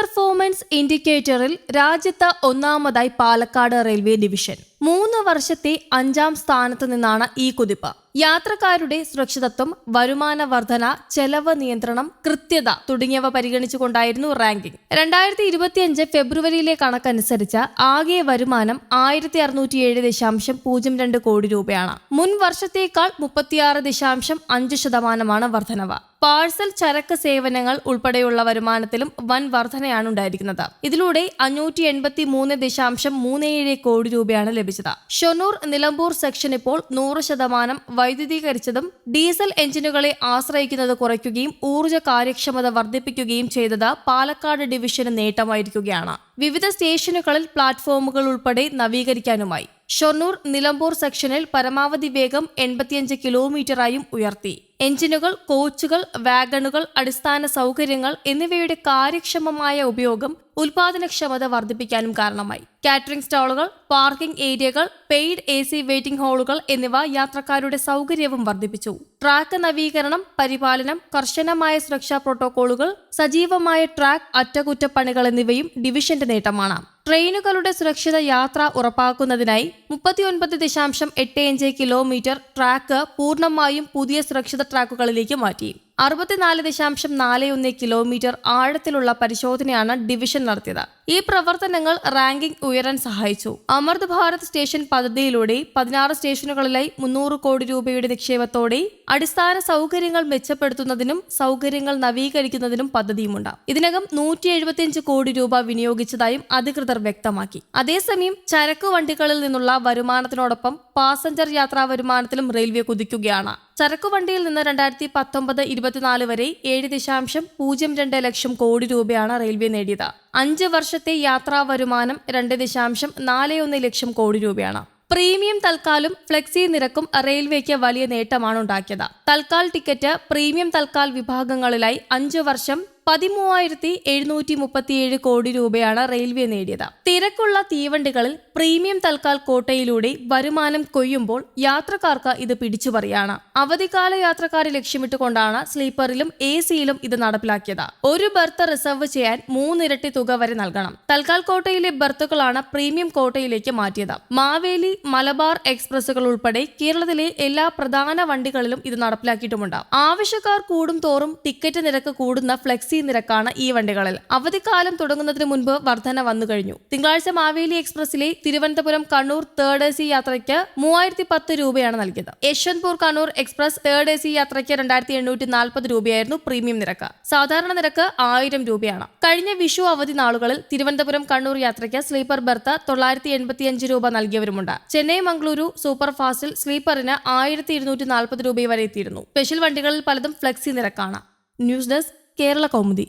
Performance ഇൻഡിക്കേറ്ററിൽ രാജ്യത്ത് ഒന്നാമതായി Palakkad railway division മൂന്ന് വർഷത്തെ അഞ്ചാം സ്ഥാനത്ത് നിന്നാണ് ഈ കുതിപ്പ്. യാത്രക്കാരുടെ സുരക്ഷിതത്വം വരുമാന വർധന ചെലവ് നിയന്ത്രണം കൃത്യത തുടങ്ങിയവ പരിഗണിച്ചുകൊണ്ടായിരുന്നു റാങ്കിംഗ്. രണ്ടായിരത്തി ഇരുപത്തിയഞ്ച് ഫെബ്രുവരിയിലെ കണക്കനുസരിച്ച് ആകെ വരുമാനം ആയിരത്തി അറുന്നൂറ്റിയേഴ് ദശാംശം പൂജ്യം രണ്ട് കോടി രൂപയാണ്. മുൻ വർഷത്തേക്കാൾ മുപ്പത്തിയാറ് ദശാംശം അഞ്ച് ശതമാനമാണ് വർധനവ്. പാഴ്സൽ ചരക്ക് സേവനങ്ങൾ ഉൾപ്പെടെയുള്ള വരുമാനത്തിലും വൻ വർധനയാണ് ഉണ്ടായിരിക്കുന്നത്. ഇതിലൂടെ അഞ്ഞൂറ്റി എൺപത്തി മൂന്ന് ദശാംശം മൂന്ന് ഏഴ് കോടി രൂപയാണ് ലഭിച്ചത്. ഷൊർണൂർ നിലമ്പൂർ സെക്ഷൻ ഇപ്പോൾ നൂറ് ശതമാനം വൈദ്യുതീകരിച്ചതും ഡീസൽ എഞ്ചിനുകളെ ആശ്രയിക്കുന്നത് കുറയ്ക്കുകയും ഊർജ കാര്യക്ഷമത വർദ്ധിപ്പിക്കുകയും ചെയ്തത് പാലക്കാട് ഡിവിഷന് നേട്ടമായിരിക്കുകയാണ്. വിവിധ സ്റ്റേഷനുകളിൽ പ്ലാറ്റ്ഫോമുകൾ ഉൾപ്പെടെ നവീകരിക്കാനുമായി. ഷൊർണൂർ നിലമ്പൂർ സെക്ഷനിൽ പരമാവധി വേഗം എൺപത്തിയഞ്ച് കിലോമീറ്ററായും ഉയർത്തി. എഞ്ചിനുകൾ കോച്ചുകൾ വാഗണുകൾ അടിസ്ഥാന സൗകര്യങ്ങൾ എന്നിവയുടെ കാര്യക്ഷമമായ ഉപയോഗം ഉൽപാദനക്ഷമത വർദ്ധിപ്പിക്കാനും കാരണമായി. കാറ്ററിംഗ് സ്റ്റാളുകൾ പാർക്കിംഗ് ഏരിയകൾ പെയ്ഡ് എ സി വെയിറ്റിംഗ് ഹാളുകൾ എന്നിവ യാത്രക്കാരുടെ സൗകര്യവും വർദ്ധിപ്പിച്ചു. ട്രാക്ക് നവീകരണം പരിപാലനം കർശനമായ സുരക്ഷാ പ്രോട്ടോകോളുകൾ സജീവമായ ട്രാക്ക് അറ്റകുറ്റപ്പണികൾ എന്നിവയും ഡിവിഷന്റെ നേട്ടമാണ്. ട്രെയിനുകളുടെ സുരക്ഷിത യാത്ര ഉറപ്പാക്കുന്നതിനായി മുപ്പത്തിയൊൻപത് ദശാംശം എട്ട് അഞ്ച് കിലോമീറ്റർ ട്രാക്ക് പൂർണമായും പുതിയ സുരക്ഷിത ട്രാക്കുകളിലേക്ക് മാറ്റി. അറുപത്തിനാല് ദശാംശം നാല് ഒന്ന് കിലോമീറ്റർ ആഴത്തിലുള്ള പരിശോധനയാണ് ഡിവിഷൻ നടത്തിയത്. ഈ പ്രവർത്തനങ്ങൾ റാങ്കിംഗ് ഉയരാൻ സഹായിച്ചു. അമൃത് ഭാരത് സ്റ്റേഷൻ പദ്ധതിയിലൂടെ പതിനാറ് സ്റ്റേഷനുകളിലായി മുന്നൂറ് കോടി രൂപയുടെ നിക്ഷേപത്തോടെ അടിസ്ഥാന സൗകര്യങ്ങൾ മെച്ചപ്പെടുത്തുന്നതിനും സൗകര്യങ്ങൾ നവീകരിക്കുന്നതിനും പദ്ധതിയുമുണ്ട്. ഇതിനകം നൂറ്റി കോടി രൂപ വിനിയോഗിച്ചതായും അധികൃതർ വ്യക്തമാക്കി. അതേസമയം ചരക്ക് വണ്ടികളിൽ നിന്നുള്ള വരുമാനത്തിനോടൊപ്പം പാസഞ്ചർ യാത്രാ വരുമാനത്തിലും റെയിൽവേ കുതിക്കുകയാണ്. ചരക്കു വണ്ടിയിൽ നിന്ന് രണ്ടായിരത്തി പത്തൊമ്പത് ഇരുപത്തിനാല് വരെ ഏഴ് ദശാംശം പൂജ്യം രണ്ട് ലക്ഷം കോടി രൂപയാണ് റെയിൽവേ നേടിയത്. അഞ്ച് വർഷത്തെ യാത്രാ വരുമാനം രണ്ട് ദശാംശം നാല് ഒന്ന് ലക്ഷം കോടി രൂപയാണ്. പ്രീമിയം തൽക്കാലും ഫ്ലെക്സി നിരക്കും റെയിൽവേക്ക് വലിയ നേട്ടമാണ് ഉണ്ടാക്കിയത്. തൽക്കാൽ ടിക്കറ്റ് പ്രീമിയം തൽക്കാൽ വിഭാഗങ്ങളിലായി അഞ്ചു വർഷം പതിമൂവായിരത്തി എഴുന്നൂറ്റി മുപ്പത്തിയേഴ് കോടി രൂപയാണ് റെയിൽവേ നേടിയത്. തിരക്കുള്ള തീവണ്ടികളിൽ പ്രീമിയം തൽക്കാൽ കോട്ടയിലൂടെ വരുമാനം കൊയ്യുമ്പോൾ യാത്രക്കാർക്ക് ഇത് പിടിച്ചുപറിയാണ്. അവധിക്കാല യാത്രക്കാരെ ലക്ഷ്യമിട്ടുകൊണ്ടാണ് സ്ലീപ്പറിലും എ സിയിലും ഇത് നടപ്പിലാക്കിയത്. ഒരു ബർത്ത് റിസർവ് ചെയ്യാൻ മൂന്നിരട്ടി തുക വരെ നൽകണം. തൽക്കാൽ കോട്ടയിലെ ബർത്തുകളാണ് പ്രീമിയം കോട്ടയിലേക്ക് മാറ്റിയത്. മാവേലി മലബാർ എക്സ്പ്രസുകൾ ഉൾപ്പെടെ കേരളത്തിലെ എല്ലാ പ്രധാന വണ്ടികളിലും ഇത് നടപ്പിലാക്കിയിട്ടുമുണ്ട്. ആവശ്യക്കാർ കൂടും തോറും ടിക്കറ്റ് നിരക്ക് കൂടുന്ന ഫ്ലെക്സി നിരക്കാണ് ഈ വണ്ടികളിൽ. അവധിക്കാലം തുടങ്ങുന്നതിന് മുൻപ് വർധന വന്നു കഴിഞ്ഞു. തിങ്കളാഴ്ച Maveli എക്സ്പ്രസിലെ Thiruvananthapuram Kannur third A C യാത്രയ്ക്ക് മൂവായിരത്തി പത്ത് രൂപയാണ് നൽകിയത്. Yesvantpur Kannur express third A C യാത്രയ്ക്ക് രണ്ടായിരത്തി എണ്ണൂറ്റി നാൽപ്പത് രൂപയായിരുന്നു പ്രീമിയം നിരക്ക്. സാധാരണ നിരക്ക് ആയിരം രൂപയാണ്. കഴിഞ്ഞ വിഷു അവധി നാളുകളിൽ തിരുവനന്തപുരം കണ്ണൂർ യാത്രയ്ക്ക് സ്ലീപ്പർ ബർത്ത് തൊള്ളായിരത്തി എൺപത്തിയഞ്ച് രൂപ നൽകിയവരുമുണ്ട്. ചെന്നൈ മംഗളൂരു സൂപ്പർ ഫാസ്റ്റിൽ സ്ലീപ്പറിന് ആയിരത്തി ഇരുന്നൂറ്റി നാൽപ്പത് രൂപ വരെ എത്തിയിരുന്നു. സ്പെഷ്യൽ വണ്ടികളിൽ പലതും ഫ്ലെക്സി നിരക്കാണ്. News desk Kerala Kaumudi